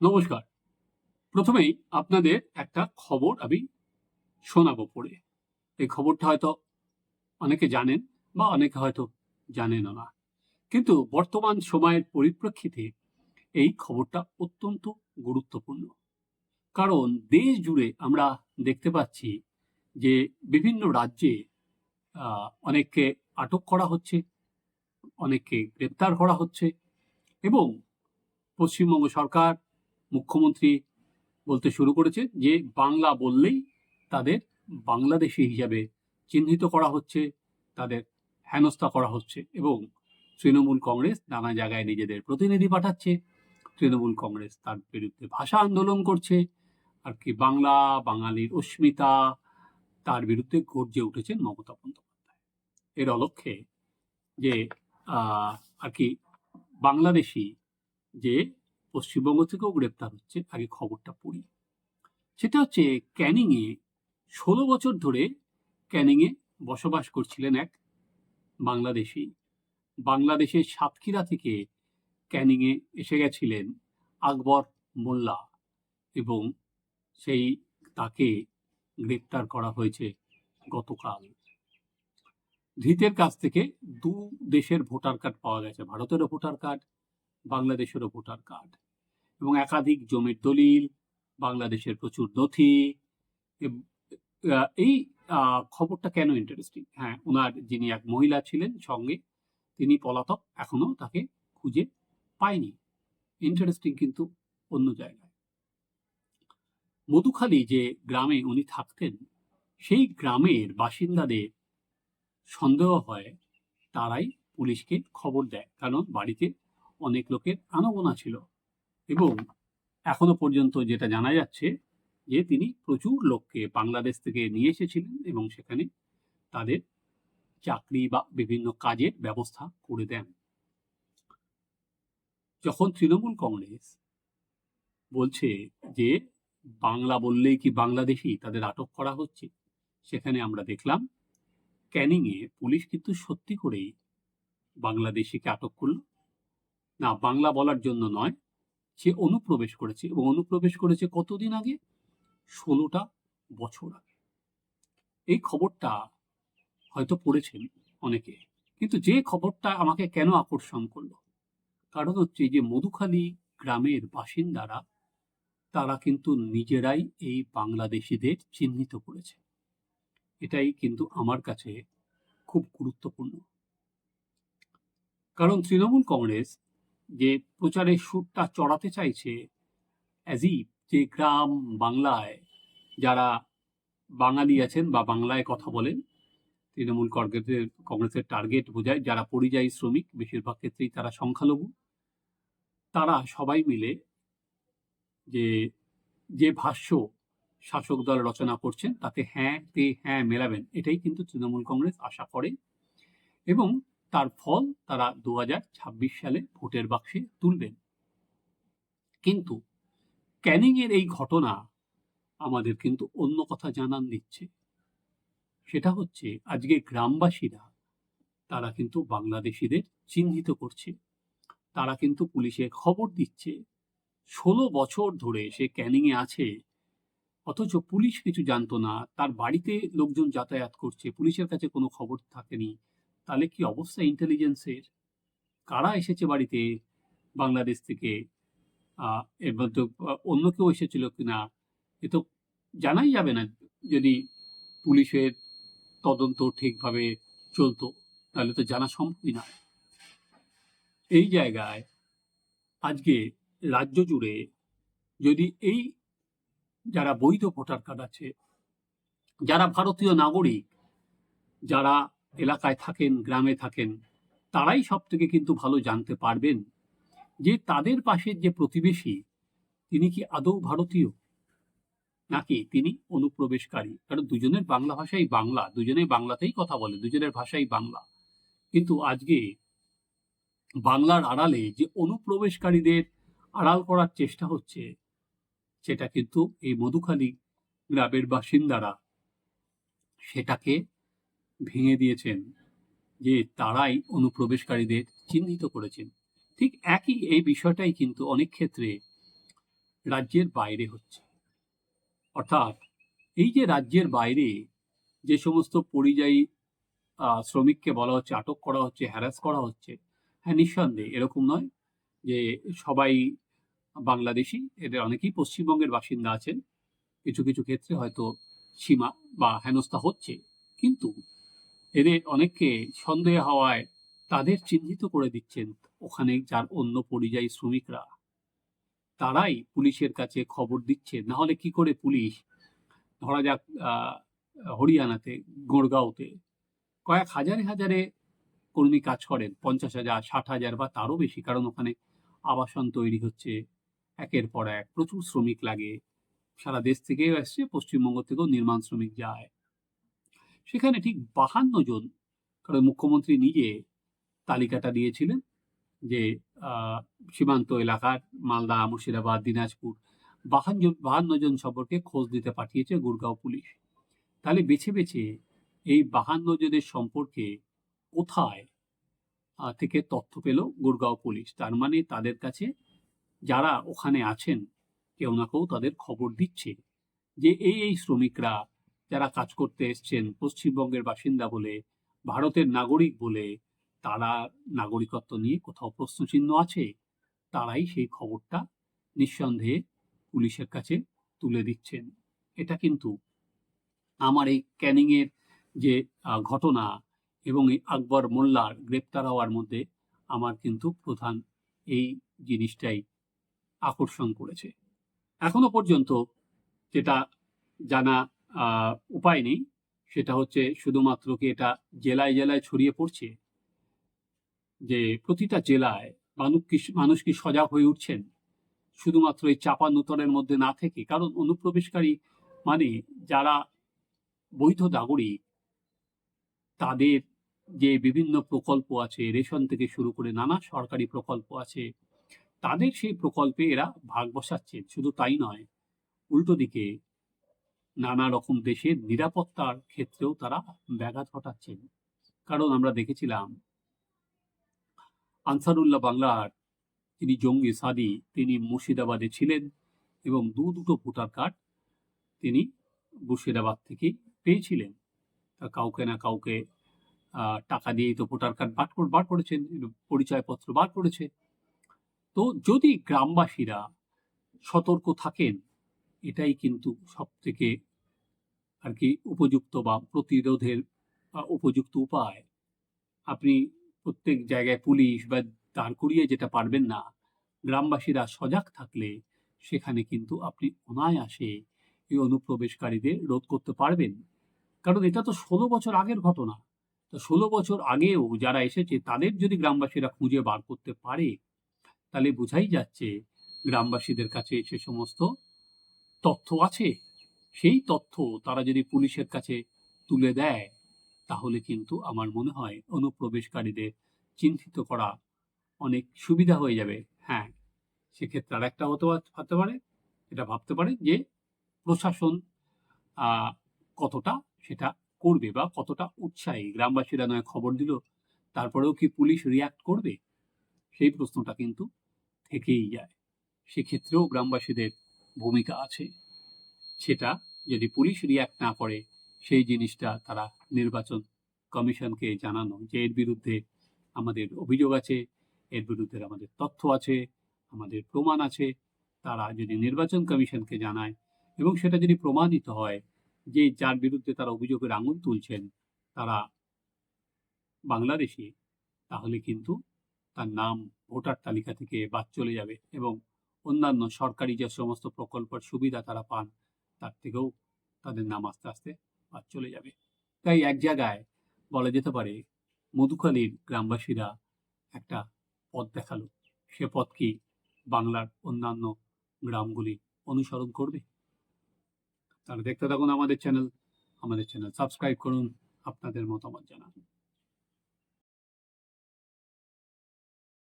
নমস্কার। প্রথমেই আপনাদের একটা খবর আমি শোনাবো পড়ে। এই খবরটা হয়তো অনেকে জানেন বা অনেকে হয়তো জানেনও না। কিন্তু বর্তমান সময়ের পরিপ্রেক্ষিতে এই খবরটা অত্যন্ত গুরুত্বপূর্ণ। কারণ দেশ জুড়ে আমরা দেখতে পাচ্ছি যে বিভিন্ন রাজ্যে অনেককে আটক করা হচ্ছে, অনেককে গ্রেপ্তার করা হচ্ছে এবং পশ্চিমবঙ্গ সরকার মুখ্যমন্ত্রী বলতে শুরু করেছে যে বাংলা বললেই তাদের বাংলাদেশি হিসাবে চিহ্নিত করা হচ্ছে, তাদের হেনস্থা করা হচ্ছে এবং তৃণমূল কংগ্রেস নানা জায়গায় নিজেদের প্রতিনিধি পাঠাচ্ছে। তৃণমূল কংগ্রেস তার বিরুদ্ধে ভাষা আন্দোলন করছে। আর কি বাংলা, বাঙালির অস্মিতা তার বিরুদ্ধে গর্জে উঠেছেন মমতা বন্দ্যোপাধ্যায়। এর অলক্ষ্যে যে আর কি বাংলাদেশি যে পশ্চিমবঙ্গ থেকেও গ্রেপ্তার হচ্ছে, আগে খবরটা পড়ি। সেটা হচ্ছে ক্যানিংয়ে ষোলো বছর ধরে ক্যানিংয়ে বসবাস করছিলেন এক বাংলাদেশি। বাংলাদেশের সাতক্ষীরা থেকে ক্যানিংয়ে এসে গেছিলেন আকবর মোল্লা এবং সেই তাকে গ্রেপ্তার করা হয়েছে গতকাল। ধৃতের কাছ থেকে দু দেশের ভোটার কার্ড পাওয়া গেছে, ভারতেরও ভোটার কার্ড, বাংলাদেশেরও ভোটার কার্ড। এবং একাধিক জমির দলিল, বাংলাদেশের প্রচুর নথি এই খবরটা কেন ইন্টারেস্টিং হ্যাঁ ওনার যিনি এক মহিলা ছিলেন সঙ্গে, তিনি পলাতক, এখনও তাকে খুঁজে পায়নি। ইন্টারেস্টিং কিন্তু অন্য জায়গায়। মধুখালী যে গ্রামে উনি থাকতেন, সেই গ্রামের বাসিন্দাদের সন্দেহ হয়, তারাই পুলিশকে খবর দেয়। কারণ বাড়িতে অনেক লোকের আনাগোনা ছিল। এবং এখনও পর্যন্ত যেটা জানা যাচ্ছে যে তিনি প্রচুর লোককে বাংলাদেশ থেকে নিয়ে এসেছিলেন এবং সেখানে তাদের চাকরি বা বিভিন্ন কাজের ব্যবস্থা করে দেন। যখন তৃণমূল কংগ্রেস বলছে যে বাংলা বললেই কি বাংলাদেশি তাদের আটক করা হচ্ছে, সেখানে আমরা দেখলাম ক্যানিংয়ে পুলিশ কিন্তু সত্যি করেই বাংলাদেশিকে আটক করল। না, বাংলা বলার জন্য নয় সে অনুপ্রবেশ করেছে এবং অনুপ্রবেশ করেছে কতদিন আগে? ষোলোটা বছর আগে। এই খবরটা হয়তো পড়েছেন অনেকে, কিন্তু যে খবরটা আমাকে কেন আকর্ষণ করল? কারণ হচ্ছে যে মধুখালী গ্রামের বাসিন্দারা, তারা কিন্তু নিজেরাই এই বাংলাদেশিদের চিহ্নিত করেছে। এটাই কিন্তু আমার কাছে খুব গুরুত্বপূর্ণ। কারণ তৃণমূল কংগ্রেস যে প্রচারের সুরটা চড়াতে চাইছে অ্যাজিপ যে গ্রাম বাংলায় যারা বাঙালি আছেন বা বাংলায় কথা বলেন, তৃণমূল কংগ্রেসের কংগ্রেসের টার্গেট বোঝায় যারা পরিযায়ী শ্রমিক, বেশিরভাগ ক্ষেত্রেই তারা সংখ্যালঘু। তারা সবাই মিলে যে যে ভাষ্য শাসক দল রচনা করছেন, তাতে হ্যাঁ তে হ্যাঁ মেলাবেন, এটাই কিন্তু তৃণমূল কংগ্রেস আশা করে। এবং তার ফল তারা দু হাজার ছাব্বিশ সালে ভোটের বাক্সে তুলবেন। কিন্তু ক্যানিংয়ের এই ঘটনা আমাদের কিন্তু অন্য কথা জানান দিচ্ছে। সেটা হচ্ছে আজকে গ্রামবাসীরা, তারা কিন্তু বাংলাদেশিদের চিহ্নিত করছে। তারা কিন্তু পুলিশে খবর দিচ্ছে, ষোলো বছর ধরে সে ক্যানিংয়ে আছে, অথচ পুলিশ কিছু জানতো না, তার বাড়িতে লোকজন যাতায়াত করছে, পুলিশের কাছে কোনো খবর থাকেনি। তাহলে কি অবস্থা ইন্টেলিজেন্সের কারা এসেছে বাড়িতে বাংলাদেশ থেকে? এর মধ্যে অন্য কেউ এসেছিল কিনা? এ তো জানাই যাবে না যদি পুলিশের তদন্ত ঠিকভাবে চলতো, তাহলে তো জানা সম্ভবই না। এই জায়গায় আজকে রাজ্য জুড়ে যদি এই যারা বৈধ ভোটার কার্ড আছে, যারা ভারতীয় নাগরিক, যারা এলাকায় থাকেন, গ্রামে থাকেন, তারাই সব থেকে কিন্তু ভালো জানতে পারবেন যে তাদের পাশের যে প্রতিবেশী, তিনি কি আদৌ ভারতীয়? নাকি তিনি অনুপ্রবেশকারী? কারণ দুজনের বাংলা ভাষাই বাংলা দুজনেই বাংলাতেই কথা বলে, দুজনের ভাষাই বাংলা। কিন্তু আজকে বাংলার আড়ালে যে অনুপ্রবেশকারীদের আড়াল করার চেষ্টা হচ্ছে, সেটা কিন্তু এই মধুখালী গ্রামের বাসিন্দারা, সেটাকে ভেঙে দিয়েছেন যে তারাই অনুপ্রবেশকারীদের চিহ্নিত করেছেন। ঠিক একই এই বিষয়টাই কিন্তু অনেক ক্ষেত্রে রাজ্যের বাইরে হচ্ছে। অর্থাৎ এই যে রাজ্যের বাইরে যে সমস্ত পরিযায়ী শ্রমিককে বলা হচ্ছে, আটক করা হচ্ছে হ্যারাস করা হচ্ছে হ্যাঁ নিঃসন্দেহে এরকম নয় যে সবাই বাংলাদেশি, এদের অনেকেই পশ্চিমবঙ্গের বাসিন্দা আছেন। কিছু কিছু ক্ষেত্রে হয়তো সীমা বা হেনস্থা হচ্ছে। কিন্তু এদের অনেককে সন্দেহ হওয়ায় তাদের চিহ্নিত করে দিচ্ছেন ওখানে যার অন্য পরিযায়ী শ্রমিকরা। তারাই পুলিশের কাছে খবর দিচ্ছে। না হলে কি করে পুলিশ? ধরা যাক হরিয়ানাতে, গোড়গাঁওতে কয়েক হাজারে হাজারে কর্মী কাজ করেন, পঞ্চাশ হাজার, ষাট হাজার বা তারও বেশি, কারণ ওখানে আবাসন তৈরি হচ্ছে একের পর এক। প্রচুর শ্রমিক লাগে। সারা দেশ থেকেও আসছে পশ্চিমবঙ্গ থেকেও নির্মাণ শ্রমিক যায়। সেখানে ঠিক বাহান্ন জন, কারণ মুখ্যমন্ত্রী নিজে তালিকাটা দিয়েছিলেন যে সীমান্ত এলাকার মালদা, মুর্শিদাবাদ, দিনাজপুর, বাহান্ন বাহান্ন জন সম্পর্কে খোঁজ দিতে পাঠিয়েছে গুরগাঁও পুলিশ। তাহলে বেছে বেছে এই বাহান্ন জনের সম্পর্কে কোথায় থেকে তথ্য পেল গুরগাঁও পুলিশ। তার মানে তাদের কাছে যারা ওখানে আছেন, কেউ না কেউ তাদের খবর দিচ্ছে যে, এই এই শ্রমিকরা যারা কাজ করতে এসছেন পশ্চিমবঙ্গের বাসিন্দা বলে, ভারতের নাগরিক বলে, তারা নাগরিকত্ব নিয়ে কোথাও প্রশ্নচিহ্ন আছে? তারাই সেই খবরটা নিঃসন্দেহে পুলিশের কাছে তুলে দিচ্ছেন। এটা কিন্তু আমার এই ক্যানিংয়ের যে ঘটনা এবং এই আকবর মোল্লার গ্রেপ্তার হওয়ার মধ্যে আমার কিন্তু প্রধান এই জিনিসটাই আকর্ষণ করেছে। এখনও পর্যন্ত যেটা জানা উপায় নেই। সেটা হচ্ছে শুধুমাত্র কি এটা জেলায় জেলায় ছড়িয়ে পড়ছে? যে প্রতিটা জেলায় মানুষ কি মানুষ কি সজাগ হয়ে উঠছেন? শুধুমাত্র এই চাপা নূতনের মধ্যে না থেকে? কারণ অনুপ্রবেশকারী মানে যারা বৈধ নাগরিক, তাদের যে বিভিন্ন প্রকল্প আছে, রেশন থেকে শুরু করে নানা সরকারি প্রকল্প আছে, তাদের সেই প্রকল্পে এরা ভাগ বসাচ্ছেন। শুধু তাই নয়, উল্টো দিকে নানা রকম দেশের নিরাপত্তার ক্ষেত্রেও তারা ব্যাঘাত ঘটাচ্ছেন। কারণ আমরা দেখেছিলাম, আনসারুল্লাহ বাংলার তিনি জঙ্গি সাদি, তিনি মুর্শিদাবাদে ছিলেন এবং দু দুটো ভোটার কার্ড তিনি মুর্শিদাবাদ থেকে পেয়েছিলেন। তা কাউকে না কাউকে টাকা দিয়েই তো ভোটার কার্ড বার বার করেছেন, পরিচয়পত্র বার করেছে। তো যদি গ্রামবাসীরা সতর্ক থাকেন এটাই কিন্তু সব থেকে আর কি উপযুক্ত বা প্রতিরোধের উপযুক্ত উপায়। আপনি প্রত্যেক জায়গায় পুলিশ বা দাঁড় করিয়ে যেটা পারবেন না, গ্রামবাসীরা সজাগ থাকলে সেখানে কিন্তু আপনি অনায়াসে এই অনুপ্রবেশকারীদের রোধ করতে পারবেন। কারণ এটা তো ষোলো বছর আগের ঘটনা। তো ষোলো বছর আগেও যারা এসেছে, তাদের যদি গ্রামবাসীরা খুঁজে বার করতে পারে, তাহলে বোঝাই যাচ্ছে গ্রামবাসীদের কাছে সে সমস্ত তথ্য আছে? সেই তথ্য তারা যদি পুলিশের কাছে তুলে দেয়, তাহলে কিন্তু আমার মনে হয় অনুপ্রবেশকারীদের চিহ্নিত করা অনেক সুবিধা হয়ে যাবে। হ্যাঁ সেক্ষেত্রে আর একটা হতে হতে পারে, এটা ভাবতে পারে যে প্রশাসন কতটা সেটা করবে বা কতটা উৎসাহী। গ্রামবাসীরা নয় খবর দিল, তারপরেও কি পুলিশ রিয়াক্ট করবে? সেই প্রশ্নটা কিন্তু থেকেই যায়। সেক্ষেত্রেও গ্রামবাসীদের ভূমিকা আছে। সেটা যদি পুলিশ রিয়াক্ট না করে, সেই জিনিসটা তারা নির্বাচন কমিশনকে জানানো, যে এর বিরুদ্ধে আমাদের অভিযোগ আছে, এর বিরুদ্ধে আমাদের তথ্য আছে, আমাদের প্রমাণ আছে, তারা যদি নির্বাচন কমিশনকে জানায় এবং সেটা যদি প্রমাণিত হয় যে যার বিরুদ্ধে তারা অভিযোগের আঙুল তুলছেন তারা বাংলাদেশি, তাহলে কিন্তু তার নাম ভোটার তালিকা থেকে বাদ চলে যাবে এবং অন্যান্য সরকারি যে সমস্ত প্রকল্পের সুবিধা তারা পান, তার থেকেও তাদের নাম আস্তে আস্তে বাদ চলে যাবে। তাই এক জায়গায় বলা যেতে পারে, মধুখালীর গ্রামবাসীরা একটা পথ দেখাল। সে পথ কি বাংলার অন্যান্য গ্রামগুলি অনুসরণ করবে? তাহলে দেখতে থাকুন আমাদের চ্যানেল। আমাদের চ্যানেল সাবস্ক্রাইব করুন, আপনাদের মতামত জানান।